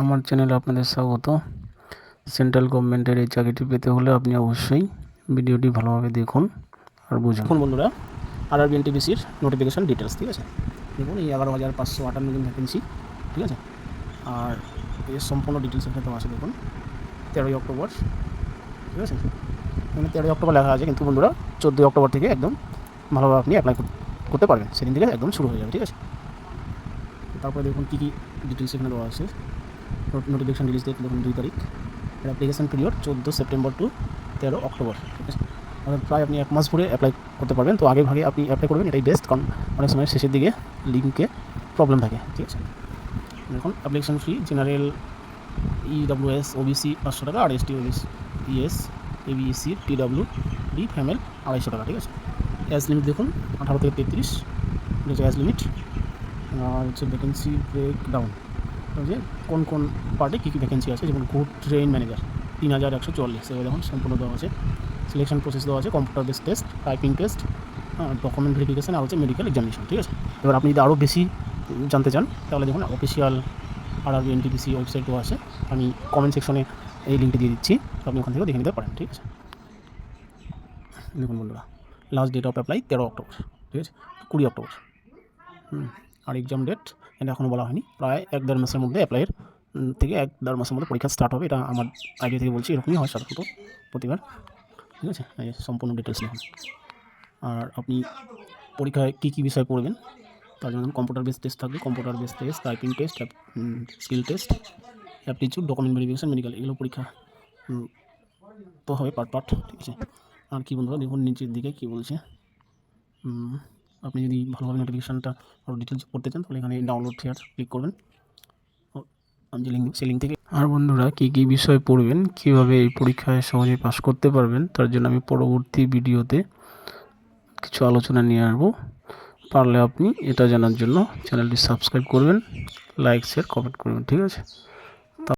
আমার চ্যানেলে আপনাদের স্বাগত। সেন্ট্রাল গভর্নমেন্টের এই চাকরিটি পেতে হলে আপনি অবশ্যই ভিডিওটি ভালোভাবে দেখুন আর বুঝুন। দেখুন বন্ধুরা আর আর বিএনটিপিসির নোটিফিকেশান ডিটেলস ঠিক আছে? দেখুন, এই এগারো হাজার পাঁচশো আটান্ন জন ভ্যাকেন্সি ঠিক আছে? আর এর সম্পূর্ণ ডিটেলস এখানে আছে, দেখুন। তেরোই অক্টোবর, ঠিক আছে? এখানে তেরোই অক্টোবর লেখা আছে, কিন্তু বন্ধুরা, চোদ্দোই অক্টোবর থেকে একদম ভালোভাবে আপনি অ্যাপ্লাই করতে পারবেন। সেদিন থেকে একদম শুরু হয়ে যাবে, ঠিক আছে? তারপরে দেখুন, কী কী ডিটেলস এখানে দেওয়া আছে? নোটিফিকেশান রিলিজ ডেট দেখুন দুই তারিখ। অ্যাপ্লিকেশান পিরিয়ড চোদ্দ সেপ্টেম্বর টু তেরো অক্টোবর, ঠিক আছে? প্রায় আপনি এক মাস পরে অ্যাপ্লাই করতে পারবেন। তো আগে ভাগে আপনি অ্যাপ্লাই করবেন, এটাই বেস্ট কারণ অনেক সময় শেষের দিকে লিঙ্কে প্রবলেম থাকে, ঠিক আছে? এখন application fee general EWS OBC পাঁচশো টাকা, আর ST OBC ES ABSC TW D female আড়াইশো টাকা, ঠিক আছে? অ্যাজ লিমিট দেখুন, আঠারো থেকে তেত্রিশ, এটা হচ্ছে অ্যাজ লিমিট আর হচ্ছে ভ্যাকেন্সি ব্রেক ডাউন যে কোন কোন পার্টে কী কী ভ্যাকেন্সি আছে? যেমন গুড ট্রেন ম্যানেজার তিন হাজার একশো চল্লিশ এবার দেখুন সম্পূর্ণ দেওয়া আছে। সিলেকশন প্রসেস দেওয়া আছে computer base test typing test document verification আর হচ্ছে মেডিকেল এক্সামিনেশন ঠিক আছে? এবার আপনি যদি আরও বেশি জানতে চান, তাহলে দেখুন অফিসিয়াল আর আর এনটিপিসি ওয়েবসাইটও আছে। আমি কমেন্ট সেকশনে এই লিঙ্কটি দিয়ে দিচ্ছি আপনি ওখান থেকেও দেখে নিতে পারেন, ঠিক আছে? দেখুন বন্ধুরা লাস্ট ডেট অফ অ্যাপ্লাই তেরো অক্টোবর, ঠিক আছে? কুড়ি অক্টোবর। হুম। আর এক্সাম ডেট এটা এখনও বলা হয়নি। প্রায় এক দেড় মাসের মধ্যে অ্যাপ্লাইয়ের থেকে এক দেড় মাসের মধ্যে পরীক্ষা স্টার্ট হবে। এটা আমার আইডিয়া থেকে বলছি, এরকমই হয় সাধারণত প্রতিবার। ঠিক আছে? এই সম্পূর্ণ ডিটেলস দেখুন। আর আপনি পরীক্ষায় কী কী বিষয় পড়বেন? তার জন্য কম্পিউটার বেস টেস্ট থাকবে। Computer base test typing test skill test aptitude document verification medical এগুলো পরীক্ষা তো হবে পার্ট পার্ট ঠিক আছে? আর কি বন্ধুরা, দেখুন নিচের দিকে কী বলছে। আপনি যদি ভালোভাবে নোটিফিকেশানটা আরও ডিটেলস পড়তে চান, তাহলে এখানে ডাউনলোড শেয়ার ক্লিক করবেন। আমি যে লিঙ্ক লিঙ্ক থেকে আর বন্ধুরা, কী কী বিষয় পড়বেন, কীভাবে এই পরীক্ষায় সহজে পাশ করতে পারবেন, তার জন্য আমি পরবর্তী ভিডিওতে কিছু আলোচনা নিয়ে আসব। পারলে আপনি এটা জানার জন্য চ্যানেলটি সাবস্ক্রাইব করবেন লাইক শেয়ার কমেন্ট করবেন, ঠিক আছে?